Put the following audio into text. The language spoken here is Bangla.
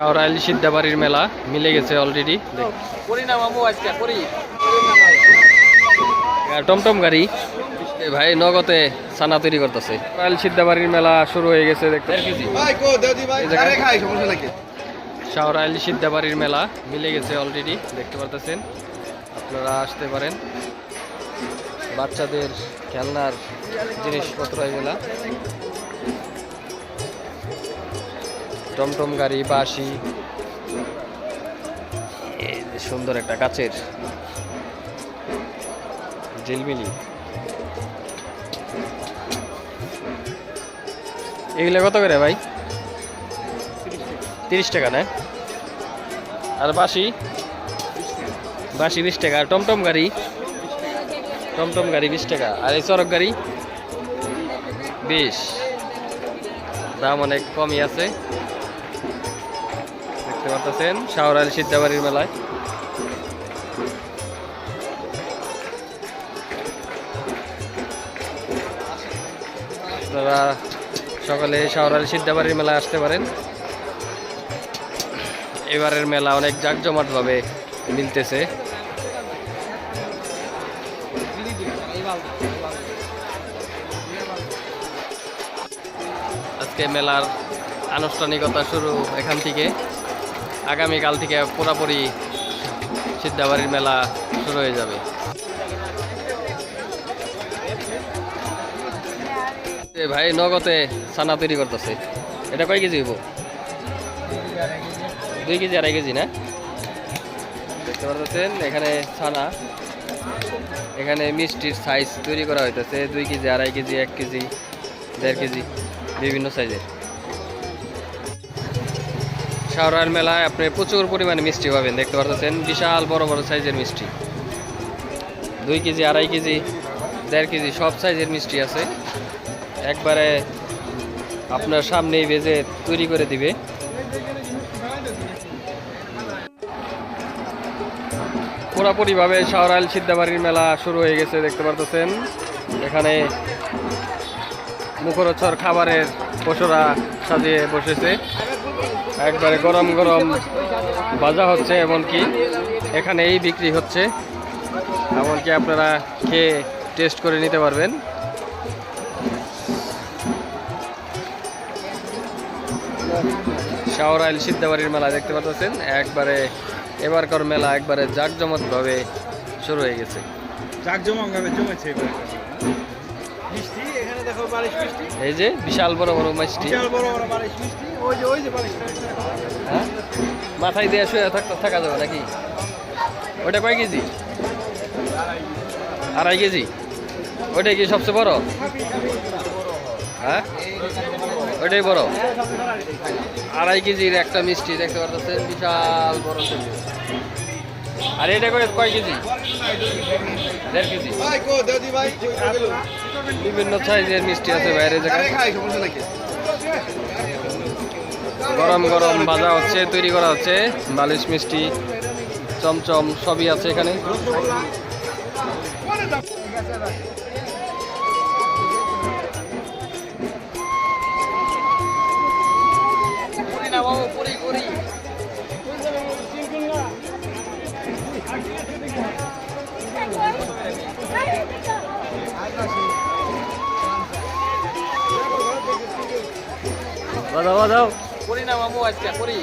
আওরাইল সিদ্ধাবাড়ির মেলা মিলে গেছে অলরেডি করি না মামু আজকে করি। টমটম গাড়ি। ভাই নগদে ছানা তৈরি করতেছে। আওরাইল সিদ্ধাবাড়ির মেলা শুরু হয়ে গেছে দেখতে ভাই কো দেওদি ভাই এই জায়গায়- আরে খাই সমস্যা নাকি শাহরাইল সিদ্ধাবাড়ির মেলা মিলে গেছে অলরেডি দেখতে পারতেছেন। আপনারা আসতে পারেন। বাচ্চাদের খেলনার জিনিসপত্র এই টমটম গাড়ি বাসি সুন্দর একটা কাচের ঝিলমিলি। এগুলো কত করে ভাই? তিরিশ টাকা না? আর বাসি বাসি বিশ টাকা। আর টমটম গাড়ি? টমটম গাড়ি বিশ টাকা। আর এই চরক গাড়ি? বিশ। দাম অনেক কমই আছে। দেখতে শাহরাল সিদ্ধাবাড়ির মেলায়। আপনারা সকালে শাহরাল সিদ্ধাবাড়ির মেলায় আসতে পারেন। এবারের মেলা অনেক জাঁকজমাটভাবে মিলতেছে। আজকে মেলার আনুষ্ঠানিকতা শুরু এখান থেকে। আগামীকাল থেকে পুরোপুরি সিদ্ধাবাড়ির মেলা শুরু হয়ে যাবে। ভাই, নগদে ছানা তৈরি করতেছে। এটা কয় কেজি হইব? দুই কেজি, আড়াই কেজি না? দেখতে পাচ্ছেন এখানে ছানা। এখানে মিষ্টির সাইজ তৈরি করা হইতেছে, দুই কেজি, আড়াই কেজি, এক কেজি, দেড় কেজি, বিভিন্ন সাইজের শাহরার মেলায় আপনি প্রচুর পরিমাণে মিষ্টি পাবেন, দেখতে পাচ্ছেন বিশাল বড় বড় সাইজের মিষ্টি। দুই কেজি, আড়াই কেজি, দেড় কেজি, সব সাইজের মিষ্টি আছে। একবারে আপনার সামনেই ভেজে তৈরি করে দিবে। পুরাপুরিভাবে শাহরাইল সিদ্ধাবাড়ির মেলা শুরু হয়ে গেছে, দেখতে পারতেছেন। এখানে মুখরোচর খাবারের পশুরা সাজিয়ে বসেছে। একবারে গরম গরম ভাজা হচ্ছে এমনকি এখানেই বিক্রি হচ্ছে। এমনকি আপনারা খেয়ে টেস্ট করে নিতে পারবেন। শাহরাইল সিদ্ধাবাড়ির মেলা দেখতে পাচ্ছেন একবারে এবারকার মেলা একবারে জাঁকজমকভাবে শুরু হয়ে গেছে। জাকজমক ভাবে জমেছে এই যে বিশাল বড় বড় মিষ্টি। বিশাল বড় বড় মিষ্টি। হ্যাঁ? মাথায় দিয়ে শুয়ে থাকা যাবে নাকি? ওটা কয় কেজি? আড়াই কেজি। ওইটা কি সবচেয়ে বড়? হ্যাঁ? ওইটাই বড়? আড়াই কেজির একটা মিষ্টি, দেখতে পাচ্ছেন বিশাল বড়। আর এটা করে কয় কেজি? দেড় কেজি। বিভিন্ন সাইজের মিষ্টি আছে বাইরে জায়গায় গরম গরম ভাজা হচ্ছে, তৈরি করা হচ্ছে। বালিশ মিষ্টি, চমচম, সবই আছে এখানে। বাজাও বাজাও। করি না মামু আজকে করি